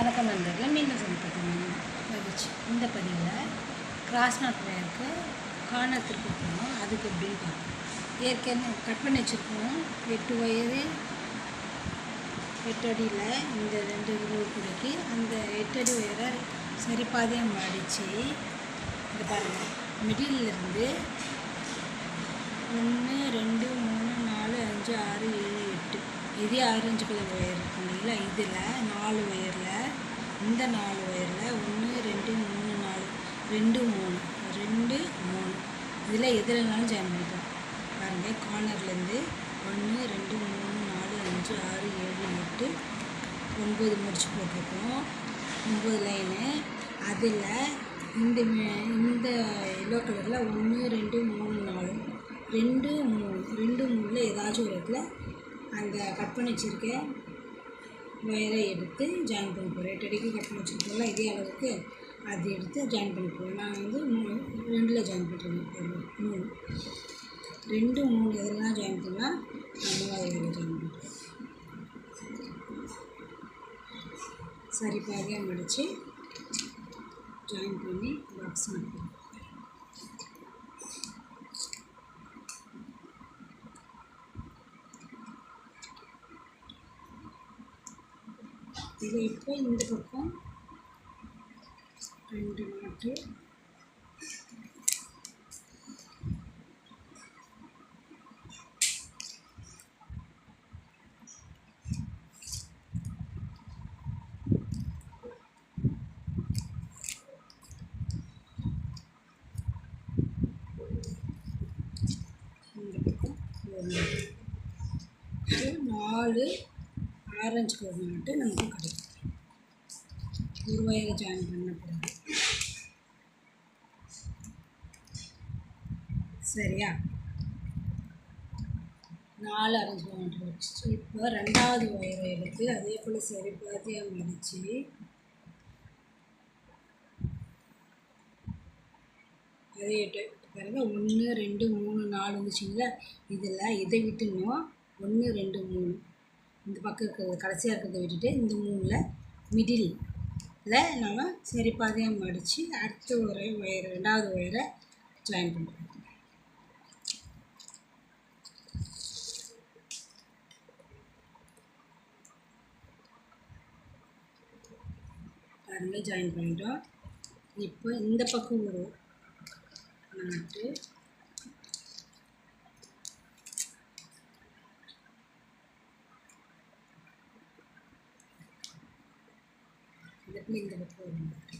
வணக்கம் நண்பர்களை மீண்டும் சந்திப்பது மகிழ்ச்சி. இந்த பதிவில் கிராஸ் நாட் வயருக்கு கார்னர் திருப்பி போகணும் அதுக்கு எப்படின்னு பார்ப்போம். ஏற்கனவே கட் பண்ணி வச்சுருக்கோம். எட்டு வயது எட்டு அடியில் இந்த ரெண்டு குடைக்கு அந்த எட்டு அடி உயர சரி பாதையாக மடித்து இந்த பாருங்கள் மிடிலிருந்து ஒன்று ரெண்டு மூணு நாலு அஞ்சு ஆறு ஏழு இதே ஆரஞ்சு கலர் ஒயர் இருக்கு இல்லைங்களா? இதில் நாலு ஒயரில் இந்த நாலு ஒயரில் ஒன்று ரெண்டு மூணு நாலு ரெண்டு மூணு ரெண்டு மூணு. இதில் எதுலனாலும் ஜாயின் பண்ணிக்கலாம். பாருங்கள் கார்னர்லேருந்து ஒன்று ரெண்டு மூணு நாலு அஞ்சு ஆறு ஏழு எட்டு ஒன்பது முடிச்சு போட்டிருக்கோம். ஒம்பது லைனு அதில் இந்த மே- இந்த எல்லோ கலரில் ஒன்று ரெண்டு மூணு நாலு ரெண்டு மூணு ரெண்டு மூணில் ஏதாச்சும் ஒரு இடத்துல அந்த கட் பண்ணி வச்சுருக்க ஒயரை எடுத்து ஜாயின் பண்ணி போகிறேன் எட்டு அடிக்கு கட் பண்ணி வச்சுருக்கோம்ல இதே அளவுக்கு அது எடுத்து ஜாயின் பண்ணி போகிறேன் நான் வந்து மூணு ரெண்டில் ஜாயின் பண்ணுறேன் மூணு. ரெண்டு மூணு எதெல்லாம் ஜாயின் பண்ணால் நான் இதில் ஜாயின் பண்ணுறேன் சரி பாதியாக முடித்து ஜாயின் பண்ணி பாக்ஸ் மாட்டேன் இதில் இப்போ இந்த பக்கம் ரெண்டு நாட்டு நாலு ஆரஞ்சு கலர் மட்டும் நமக்கு கிடைக்கும். ஒரு வயரை ஜாயின் பண்ண பிறகு சரியா? நாலு ஆரஞ்சு கலர் வச்சு இப்போ ரெண்டாவது ஒயரை எடுத்து அதே போல் சரி பாதியாக மடித்து அதே எட்டு. பாருங்க ஒன்று ரெண்டு மூணு நாலு வந்துச்சுங்களா? இதில் இதை விட்டுணும் ஒன்று ரெண்டு மூணு. இந்த பக்கம் இருக்கிறது கடைசியாக இருக்கிறத விட்டுட்டு இந்த மூணில் மிடில் நம்ம சரி பாதையாக மடித்து அடுத்த ஒரு ஒயர் ரெண்டாவது ஒயரை ஜாயின் பண்ணுறோம் பாருங்க ஜாயின் பண்ணிட்டோம். இப்போ இந்த பக்கம் ஒரு நாட்டு இதுக்குள்ள இந்த பக்கம் ஒரு நாட்டு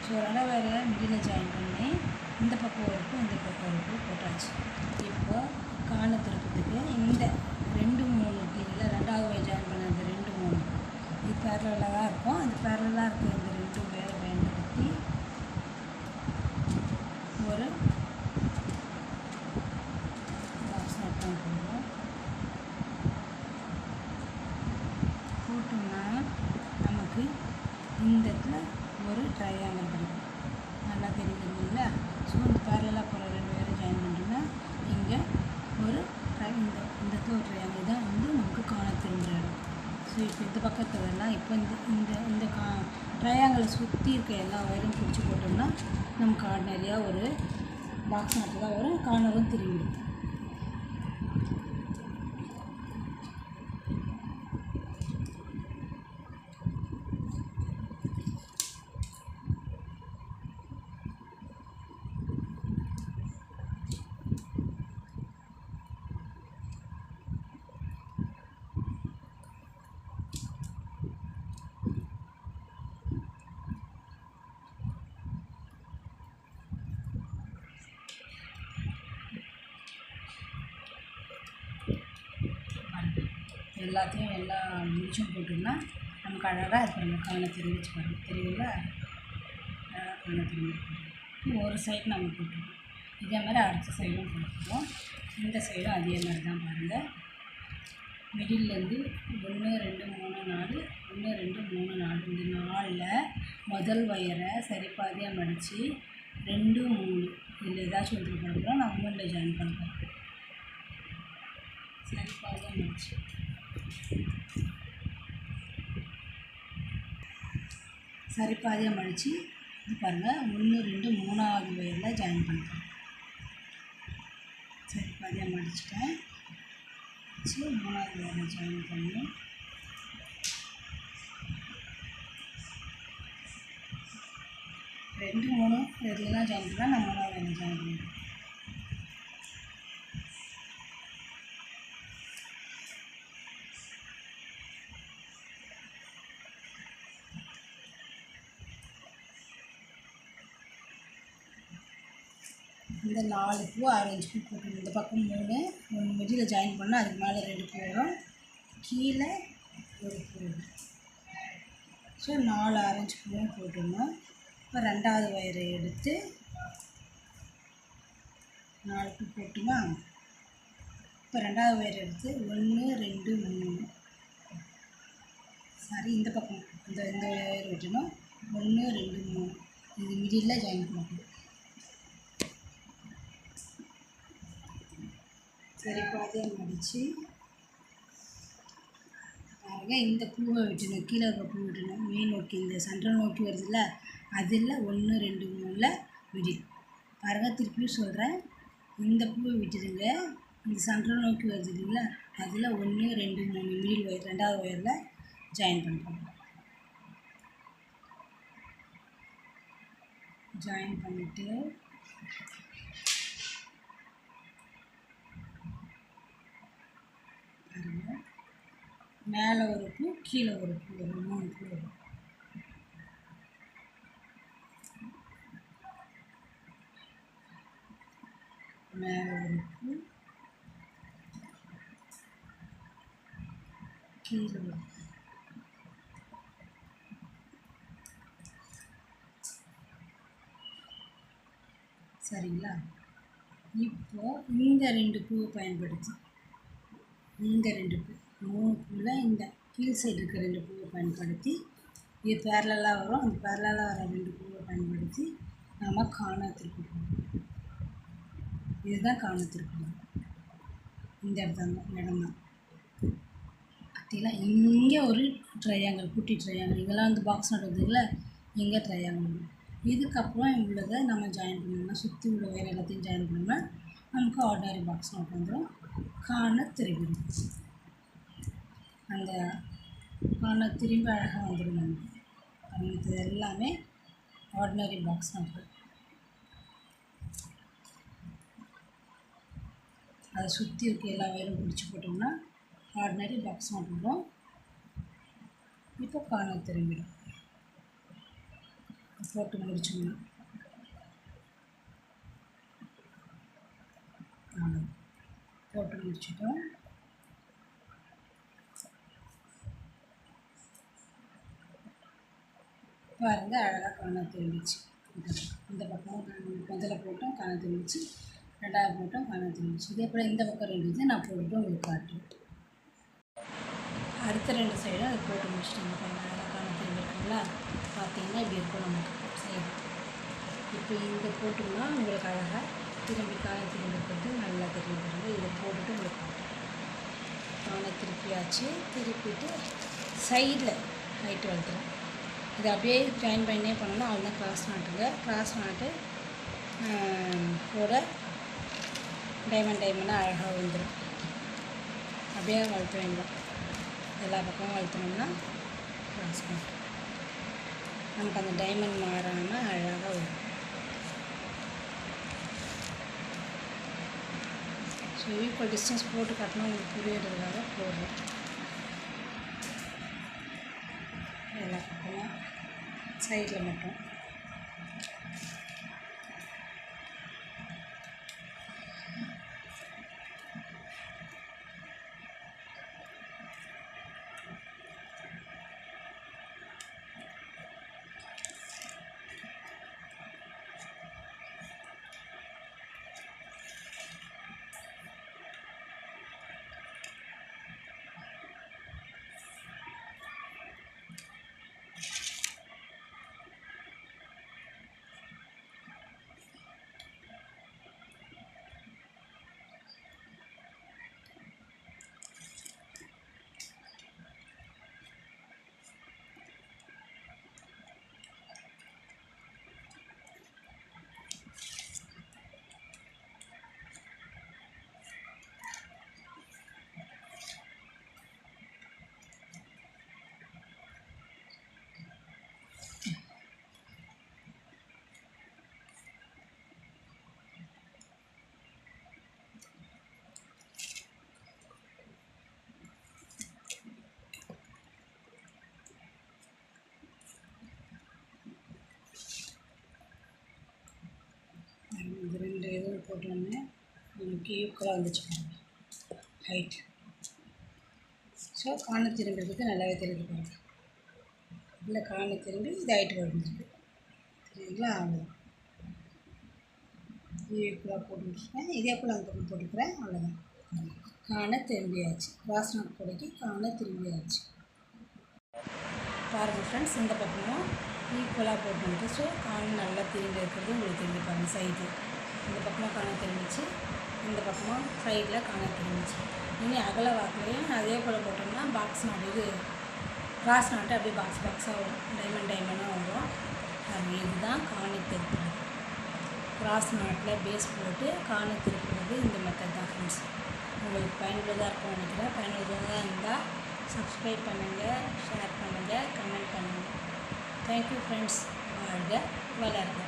ஸோ ரெண்டா வேறு மிடில் ஜாயின் பண்ணி இந்த பக்கம் இருக்கும் இந்த பக்கம் இருக்கும் போட்டாச்சு இப்போ காண திருப்பத்துக்கு இந்த ரெண்டு மூணு இல்லை ரெண்டாவது வயல் ஜாயின் பண்ண இந்த ரெண்டு மூணு இது பேரலாக தான் இருக்கும் அந்த பேரலாக இருக்கிற இந்த ரெண்டு வேலை பயன்படுத்தி ஒரு பாக்ஸ் நட் பண்ணுறோம் போட்டோம்னா நமக்கு இந்த இடத்துல ஒரு ட்ரையாங்கல் கிடைக்கும் நல்லா தெரியுதுங்களா ஸோ இந்த பேரலாக போகிற ரெண்டு பேரும் ஜாயின் பண்ணுறோம்னா இங்கே ஒரு ட்ரை இந்த இந்த இடத்துல ஒரு ட்ரையாங்கல் தான் வந்து நமக்கு காண தெரிஞ்ச இடம். ஸோ இப்போ இந்த பக்கத்துலலாம் இப்போ இந்த இந்த இந்த கா ட்ரையாங்கலை சுற்றி இருக்க எல்லா ஒயரும் பிடிச்சி போட்டோம்னா நமக்கு ஆர்டினரியாக ஒரு பாக்ஸ் மட்டும் தான் வரும். கார்னரும் திரும்பிடும் எல்லாத்தையும் எல்லா முடிச்சும் போட்டோம்னா நமக்கு அழகாக இருக்கிற நம்ம தெரிவிச்சு பாருங்க தெரியுங்களா அழகாக காண தெரிஞ்சு ஒரு சைடு நம்ம போட்டுருக்கோம் இதே மாதிரி அடுத்த சைடும் போட்டுருவோம் இந்த சைடும் அதே மாதிரி தான் பாருங்கள் மிடில்லேருந்து ஒன்று ரெண்டு மூணு நாலு ஒன்று ரெண்டு மூணு நாலு. இந்த நாலில் முதல் ஒயரை சரிபாதியாக மடித்து ரெண்டு மூணு. இதில் ஏதாச்சும் ஒன்று பண்ணுறோம் நான் உங்களில் ஜாயின் பண்ணுறேன் சரி பாருங்க மடிச்சு. சரி பாதியாக மடித்து இது பாருங்கள் ஒன்று ரெண்டு மூணாவது வயரில் ஜாயின் பண்ணுறேன் சரி பாதியாக மடிச்சிட்டேன். வச்சு மூணாவது வயரில் ஜாயின் பண்ணணும் ரெண்டு மூணு இதுலாம் ஜாயின் பண்ணால் நான் மூணாவது வயரில் ஜாயின் பண்ணுறேன் இந்த நாலு பூ ஆரஞ்சு பூ போட்டுருணும் இந்த பக்கம் மூணு மூணு மிடியில் ஜாயின் பண்ணால் அதுக்கு மேலே ரெண்டு பூ வரும். கீழே ஒரு பூ. ஸோ நாலு ஆரஞ்சு பூவும் போட்டுடணும் இப்போ ரெண்டாவது வயரை எடுத்து நாலு பூ போட்டுமா? இப்போ ரெண்டாவது வயர் எடுத்து ஒன்று ரெண்டு மூணு. சரி இந்த பக்கம் இந்த இந்த வயர் விட்டணும். ஒன்று ரெண்டு மூணு. இது மிடியில் ஜாயின் பண்ணணும் சரி மடித்து பாருங்கள் இந்த பூவை விட்டணும் கீழே இருக்க பூ விட்டணும் மெயின் நோக்கி இந்த சென்ட்ரல் நோக்கி வருதுல்ல அதில் ஒன்று ரெண்டு மூணில் விடி. பாருங்கள் திருப்பியும் சொல்கிறேன் இந்த பூவை விட்டுடுங்க. இந்த சென்ட்ரல் நோக்கி வருது இல்லைங்களா அதில் ஒன்று ரெண்டு மூணு மிடில் ஒயர் ரெண்டாவது ஒயரில் ஜாயின் பண்ணுறோம். ஜாயின் பண்ணிவிட்டு மேலே ஒரு பூ கீழே ஒரு பூ வரும் மூணு பூ. வரும் மேலே ஒரு பூ கீழே ஒரு பூ. சரிங்களா? இப்போ இந்த ரெண்டு பூவை பயன்படுத்தி இந்த ரெண்டு பூ. மூணு இந்த கீழ் சைடு இருக்கிற ரெண்டு பூவை பயன்படுத்தி இது பேரலாக வரும். அந்த பேரலாக வர ரெண்டு பூவை பயன்படுத்தி நம்ம காணத்திற்கு போகணும் இதுதான் காணத்திற்கு போகணும் இந்த இடத்துல இடம் தான் பார்த்தீங்களா இங்கே ஒரு ட்ரையாங்கல் குட்டி ட்ரையாங்கல் இதெல்லாம் வந்து பாக்ஸ் நடுறதுல இங்கே ட்ரையாங்கல் இதுக்கப்புறம் உள்ளதை நம்ம ஜாயின் பண்ணோம்னா சுற்றி உள்ள வேறு எல்லாத்தையும் ஜாயின் பண்ணோம்னா நமக்கு ஆர்டினரி பாக்ஸ் நோட் வந்துடும் காண திரும்பிடும் அந்த ஆனால் திரும்பி அழகாக வந்துடும் நமக்கு இது எல்லாமே ஆர்டினரி பாக்ஸ் நோட்டு அதை சுற்றி இருக்க எல்லா வயரும் பிடிச்சி போட்டோம்னா ஆர்டினரி பாக்ஸ் நோட்டுடும் இப்போ காணல் திரும்பிடும். போட்டு முடிச்சோம்னா போட்டு முடிச்சிட்டோம். பாருங்கள் அழகாக காண திரும்பிச்சு இந்த பக்கம் முதல்ல போட்டோம் காண திரும்பிச்சு ரெண்டாவது போட்டோம் காண திரும்பிச்சு இதே போல் இந்த பக்கம் ரெண்டு இது நான் போட்டுட்டு உங்களுக்கு காட்டுறேன். அடுத்த ரெண்டு சைடும் அதை போட்டு முடிச்சிட்டோம் பாருங்கள் அழகாக காண திரும்பிருக்குங்களா பார்த்தீங்கன்னா இப்படி இருக்கும் நமக்கு. சைடு இப்போ இந்த போட்டோம்னா உங்களுக்கு அழகாக திரும்பி காண திரும்பிக்கிறது நல்லா தெரியுது இதை போட்டுட்டு உங்களுக்கு காட்டுறேன். காண திருப்பியாச்சு. திருப்பிட்டு சைடில் ஹைட்டு வளர்த்துறேன். இதை அப்படியே ஜாயின் பண்ணே பண்ணணும் அதுதான் கிராஸ் நாட்டுங்க. கிராஸ் நாட்டு கூட டைமண்ட் டைமண்டாக அழகாக வந்துடும் அப்படியே வளர்த்து வேண்டும் எல்லா பக்கமும் வளர்த்தணும்னா கிராஸ் நாட்டு. நமக்கு அந்த டைமண்ட் மாறாமல் அழகாக வரும். ஸோ ஈக்குவல் டிஸ்டன்ஸ் போட்டு காட்டணும் உங்களுக்கு புரியறதுக்காக போடுறோம் சைடில் மட்டும். போட்டோன்னே நமக்கு ஈக்குவலாக வந்துச்சு பாருங்கள் ஹைட் ஸோ காண திரும்பிருக்கு நல்லாவே தெரிஞ்சு பாருங்க. இல்லை காண திரும்பி இது ஹைட்டு வந்துருக்கு சரிங்களா? அவ்வளோதான் ஈக்குவலாக போட்டுருக்கேன் இதே போல் அந்த பக்கம் போட்டுக்கிறேன். அவ்வளோதான் காண திரும்பியாச்சு. கிராஸ் நாட் கொடைக்கு காண திரும்பியாச்சு. பாருங்கள் ஃப்ரெண்ட்ஸ் இந்த பக்கமும் ஈக்குவலாக போட்டு ஸோ காண் நல்லா திரும்பி இருக்கிறது உங்களுக்கு தெரிஞ்சு பாருங்கள் சைடு இந்த பக்கமாக காண தெரிஞ்சிச்சு. இந்த பக்கமாக சைடில் காண தெரிஞ்சிச்சு. இனி அகல வாக்குலையும் அதே போல் போட்டோம்னா பாக்ஸ் நாட்டு இது கிராஸ் நாட்டு அப்படியே பாக்ஸ் பாக்ஸாக வரும். டைமண்ட் டைமண்டாக வரும். அது இதுதான் காணி திருப்புறது கிராஸ் நாட்டில் பேஸ் போட்டு காணி திருப்புறது இந்த மெத்தட் தான் ஃப்ரெண்ட்ஸ் உங்களுக்கு பயனுள்ளதாக இருக்கும் நினைக்கிறேன். பயனுள்ளதாக இருந்தால் சப்ஸ்கிரைப் பண்ணுங்கள் ஷேர் பண்ணுங்கள் கமெண்ட் பண்ணுங்கள் தேங்க்யூ ஃப்ரெண்ட்ஸ் வாழ்க வளர்க.